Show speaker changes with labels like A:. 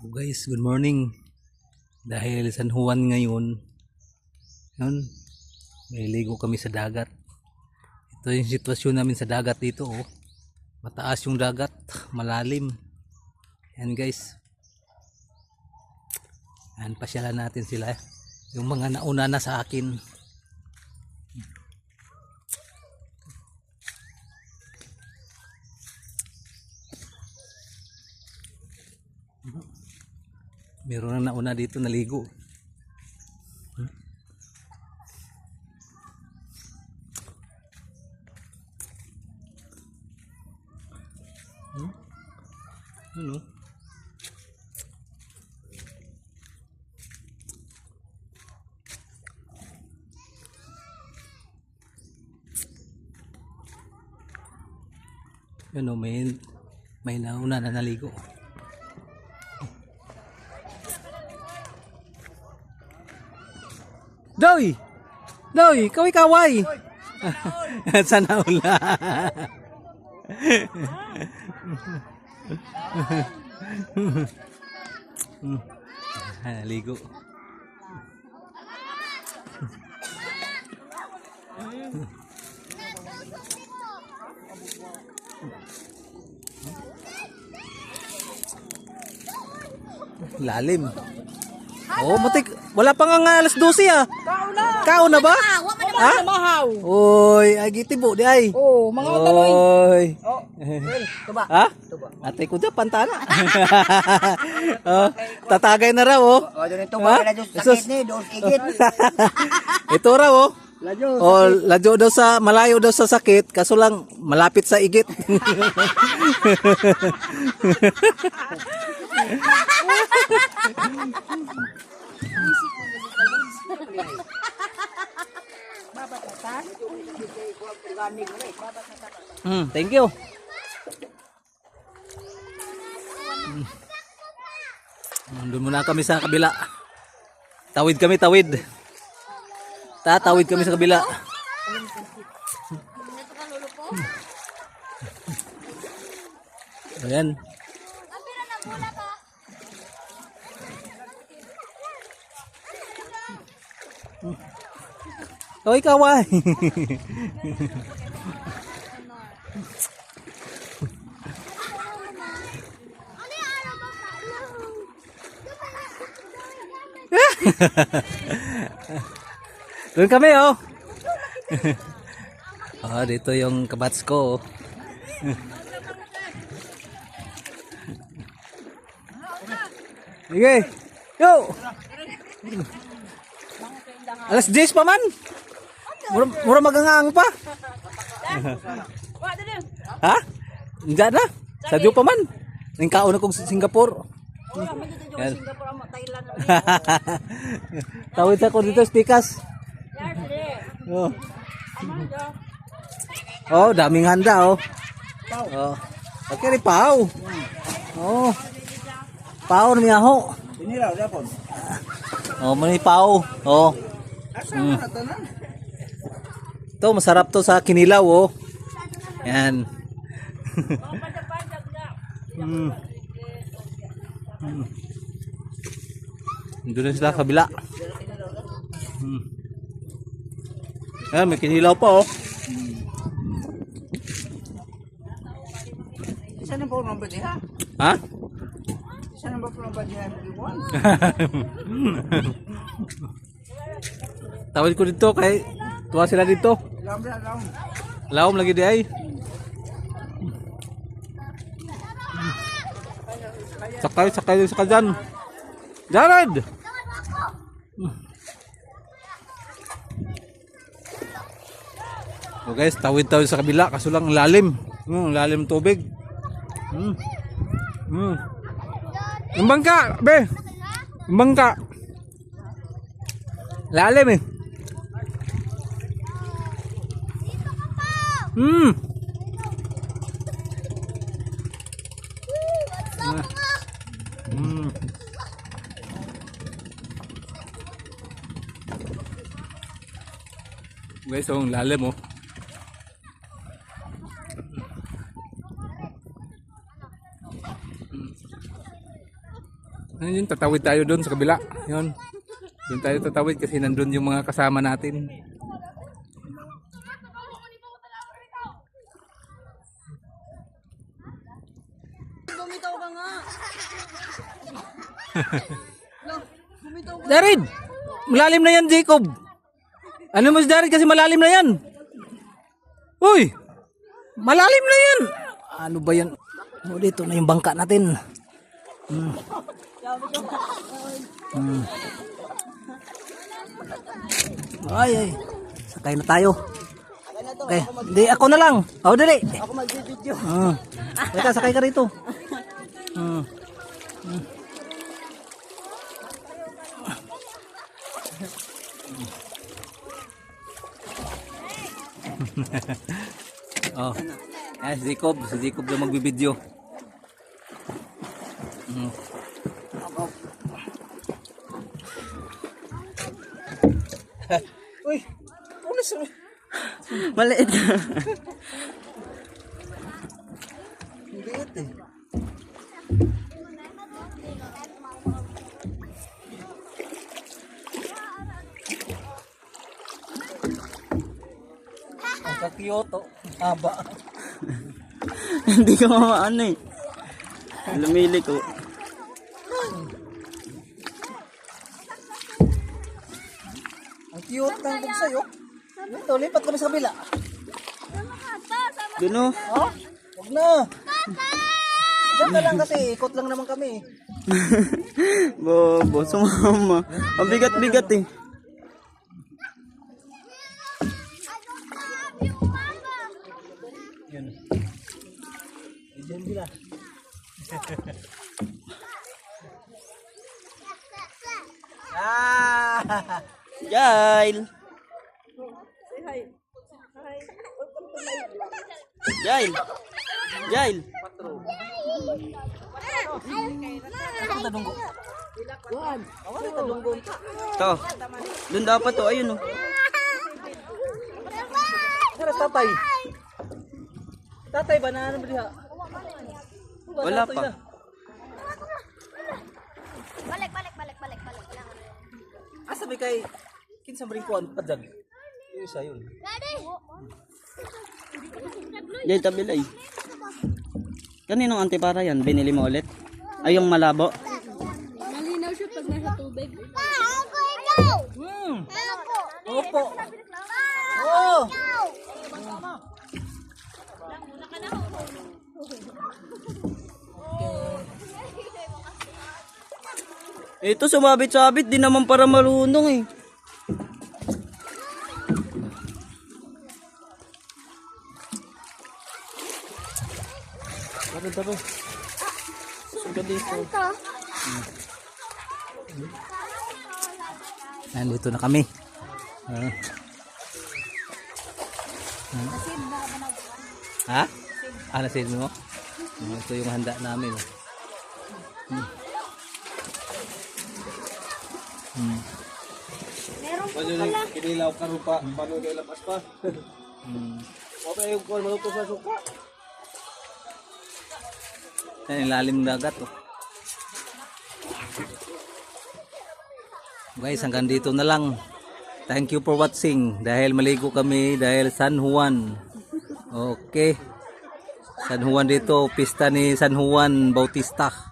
A: Oh guys, good morning. Dahil San Juan ngayon, yun, may ligo kami sa dagat. Ito yung sitwasyon namin sa dagat dito. Oh. Mataas yung dagat, malalim. Yan guys. Yan, pasyalan natin sila. Yung mga nauna na sa akin. Meron na nauna dito naligo. Hmm? Ano? Ano, may may nauna na naligo. Doy! Doy, kaway kaway! Sana ula. Ligo. Lalim. Oh, matik. Wala pa nga nga alas 12 ah. Kao na ba?
B: Wa man sa mahaw.
A: Oy, ay gitibo di ay.
B: Oh, mga utaloy.
A: Oy.
B: Oh, well, tuba.
A: Ha? Ate ko dyan, pantana. oh, tatagay na raw, oh.
B: Oh, doon ito
A: Ha?
B: ba na doon
A: Sus.
B: sakit ni, doon igit.
A: Ito raw, oh.
B: Ladyo.
A: Oh, ladyo daw sa, malayo daw sa sakit, kaso lang, malapit sa igit. Hmm, thank you. Hmm. Muna kami sa kabila. Tawid kami, tawid. Tatawid kami sa kabila. Ayan. Oh, ikaw ay. Doon kami oh. oh, dito yung kabats ko. oh. Sige. Yo. Alas 10 pa man. Mura, mura magangang pa. ha? Diyan na. Sa Diyo pa man. Ning kaon akong Singapore. Yan. Tawid ako dito, stikas. Oh. Oh, daming handa oh. Oh. Okay, rin pao. Oh. Pao na miyaho.
B: Inilaw, dapon.
A: Oh, mani pao. Oh. Mm. Ito, masarap to sa kinilaw oh. Yan. mm. Mm. Doon sila kabila. Hmm. Ayan, may kinilaw pa oh.
B: Isa na po badiha.
A: Ha?
B: Isa na po badiha? Iwan.
A: Tawid ko dito kay tuwa sila dito. Laom lagi di ay. Sakay, sakay, sakay dyan. Jared! So guys, tawid-tawid sa kabila kaso lang ang lalim. Hmm, lalim tubig. Hmm. Hmm. Yung bangka, be. Yung bangka. Lalim eh. Hmm. Hmm. Guys, so ang lalim oh. Ayun yun, tatawid tayo doon sa kabila. Yun. Doon tayo tatawid kasi nandun yung mga kasama natin.
C: Bumitaw ka nga. Bumitaw ka.
A: Darid! Malalim na yan, Jacob! Ano mo si Darid kasi malalim na yan? Uy! Malalim na yan! Ano ba yan? Oh, dito na yung bangka natin. Hmm. Hmm. Ay, ay. Sakay na tayo. Okay. Hindi, ako na lang. Oh, dali.
C: Ako mag-video.
A: Ah. Teka, sakay ka rito. Ah. oh. Eh, si Jacob. Si Jacob na magbibideo. Mm.
B: Uy, pulis mo.
C: Maliit.
B: Liit eh.
A: Ang kakyoto. Haba.
C: Hindi ko maano eh. Lumili ko.
B: Ang cute ng bug sa'yo. Ito, lipat kami sa kabila.
C: Doon oh.
B: Oh, huwag na. Diyan ka lang kasi, ikot lang naman kami.
C: Bobo, sumama. Ang bigat-bigat eh.
B: Sila. ah!
C: Jail. Jail. Jail. To. Doon dapat to, ayun oh.
B: Tara, tatay. Tatay ba na ano ba diha?
C: Wala pa.
D: Balik, balik, balik, balik, balik.
B: Asa may kay kinsa bring kuan padag. Yung isa yun.
D: Ready?
C: Jail tabilay. Kaninong antipara yan? Binili mo ulit? Ay, yung malabo? Ito, sumabit-sabit. Di naman para marunong eh. Tara, tara. Suga dito.
A: Nandito na kami. Ah. Ha? Ah, nasid mo? Ito yung handa namin. Hmm. Hmm.
B: Kinilaw ka rupa, paano na lapas pa?
A: Hmm.
B: Okay, yung kuan maluto sa suka.
A: Yan, ilalim dagat. Oh. Guys, hanggang dito na lang. Thank you for watching. Dahil maligo kami dahil San Juan. Okay. San Juan dito, pista ni San Juan Bautista.